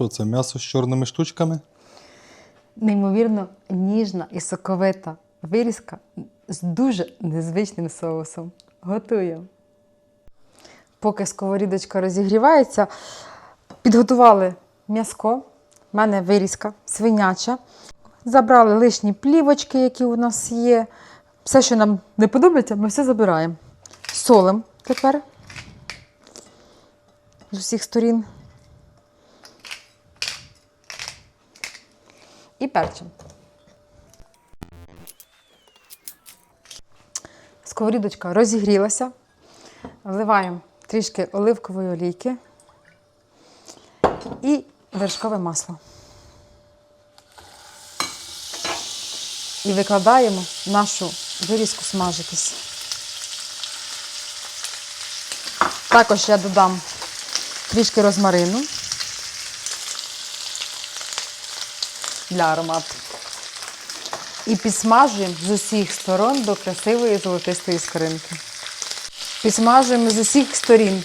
Що це, м'ясо з чорними штучками? Неймовірно ніжна і соковита вирізка з дуже незвичним соусом. Готуємо. Поки сковорідочка розігрівається, підготували м'яско. У мене вирізка свиняча. Забрали лишні плівочки, які у нас є. Все, що нам не подобається, ми все забираємо. Солим тепер з усіх сторін. І перчим. Сковорідочка розігрілася. Вливаємо трішки оливкової олійки і вершкове масло. І викладаємо нашу вирізку смажитись. Також я додам трішки розмарину для аромату. І підсмажуємо з усіх сторон до красивої золотистої скоринки. Підсмажуємо з усіх сторін.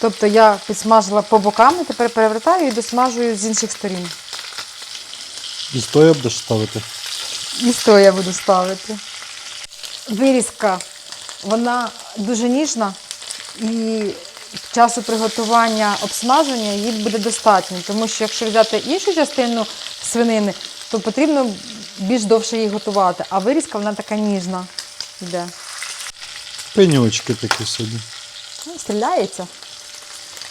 Тобто я підсмажила по бокам, і тепер перевертаю і досмажую з інших сторін. І стоя будеш ставити. І сто я буду ставити. Вирізка, вона дуже ніжна і часу приготування обсмаження їй буде достатньо. Тому що якщо взяти іншу частину свинини, то потрібно більш довше її готувати. А вирізка вона така ніжна йде. Пенючки такі собі. Ну, Стріляється.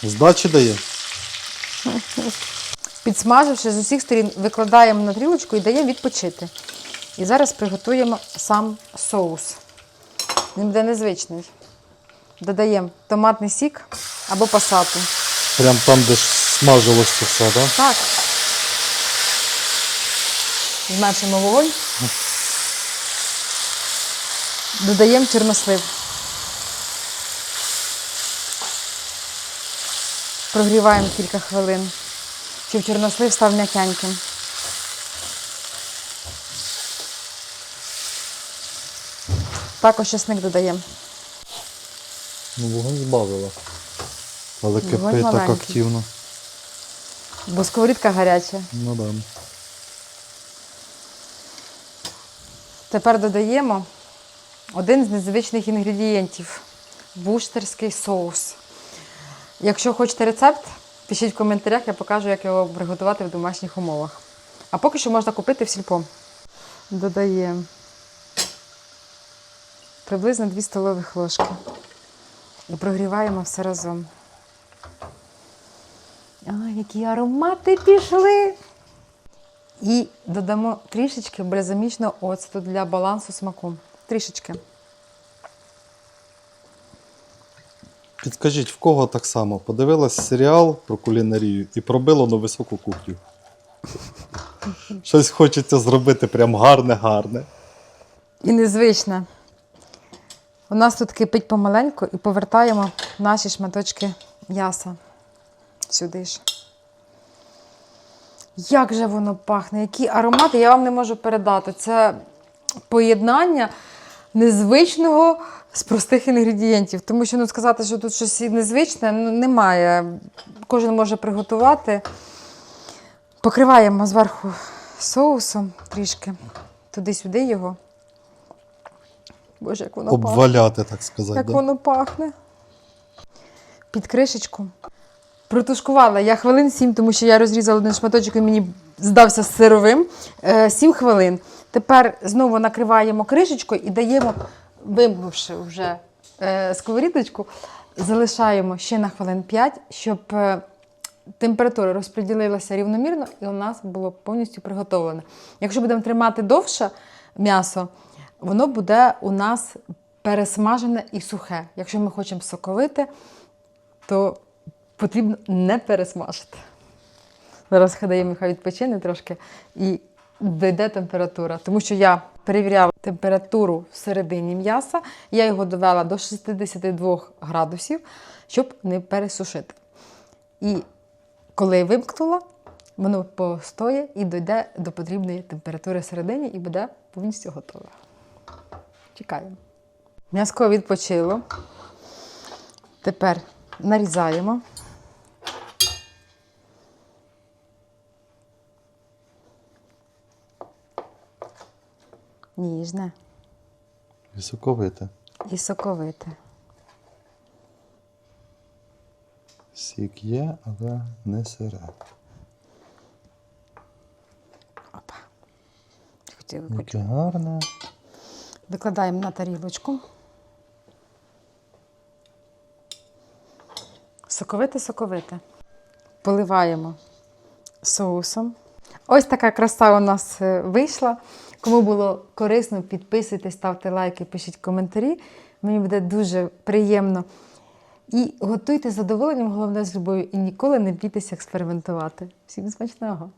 Здачі дає. Підсмаживши з усіх сторін, викладаємо на трілочку і даємо відпочити. І зараз приготуємо сам соус. Він буде незвичний. Додаємо томатний сік або пасату. Прям там, де ж смажилось все, так? Так. Зменшимо вогонь. Додаємо чорнослив. Прогріваємо кілька хвилин, щоб чорнослив став м'якеньким. Також чесник додаємо. Ну, вогонь збавила. Але кипить так активно. Бо сковорідка гаряча. Ну да. Тепер додаємо один з незвичних інгредієнтів буштерський соус. Якщо хочете рецепт, пишіть в коментарях, я покажу, як його приготувати в домашніх умовах. А поки що можна купити в сільпо. Додаємо приблизно 2 столових ложки. І прогріваємо все разом. А, які аромати пішли! І додамо трішечки бальзамічного оцту для балансу смаку. Трішечки. Підкажіть, в кого так само? Подивилась серіал про кулінарію і пробило на високу кухню. Щось хочеться зробити прям гарне-гарне. І незвичне. У нас тут кипить помаленьку і повертаємо наші шматочки м'яса сюди ж. Як же воно пахне, які аромати, я вам не можу передати. Це поєднання незвичного з простих інгредієнтів. Тому що ну, сказати, що тут щось незвичне, ну, немає. Кожен може приготувати. Покриваємо зверху соусом трішки, туди-сюди його. Боже, як воно пахне. Обваляти, так сказати. Як да? воно пахне. Під кришечку. Протушкувала я хвилин 7, тому що я розрізала один шматочок і мені здався сировим. Е, 7 хвилин. Тепер знову накриваємо кришечкою і даємо, вимкнувши вже е, сковорідочку, залишаємо ще на хвилин 5, щоб е, температура розподілилася рівномірно і у нас було повністю приготовлене. Якщо будемо тримати довше м'ясо, воно буде у нас пересмажене і сухе. Якщо ми хочемо соковите, то потрібно не пересмажити. Зараз хай даємо, хай відпочине трошки і дійде температура. Тому що я перевіряла температуру всередині м'яса, я його довела до 62 градусів, щоб не пересушити. І коли вимкнула, воно постоє і дійде до потрібної температури всередині і буде повністю готове. Чекаємо. М'яско відпочило. Тепер нарізаємо. Ніжне І соковите. і соковите. Сік є, але не сире. Опа. Хотіла Яке гарне. Викладаємо на тарілочку. Соковите, соковите. Поливаємо соусом. Ось така краса у нас е, вийшла. Кому було корисно, підписуйтесь, ставте лайки, пишіть коментарі. Мені буде дуже приємно. І готуйте з задоволенням, головне з любов'ю, і ніколи не бійтеся експериментувати. Всім смачного!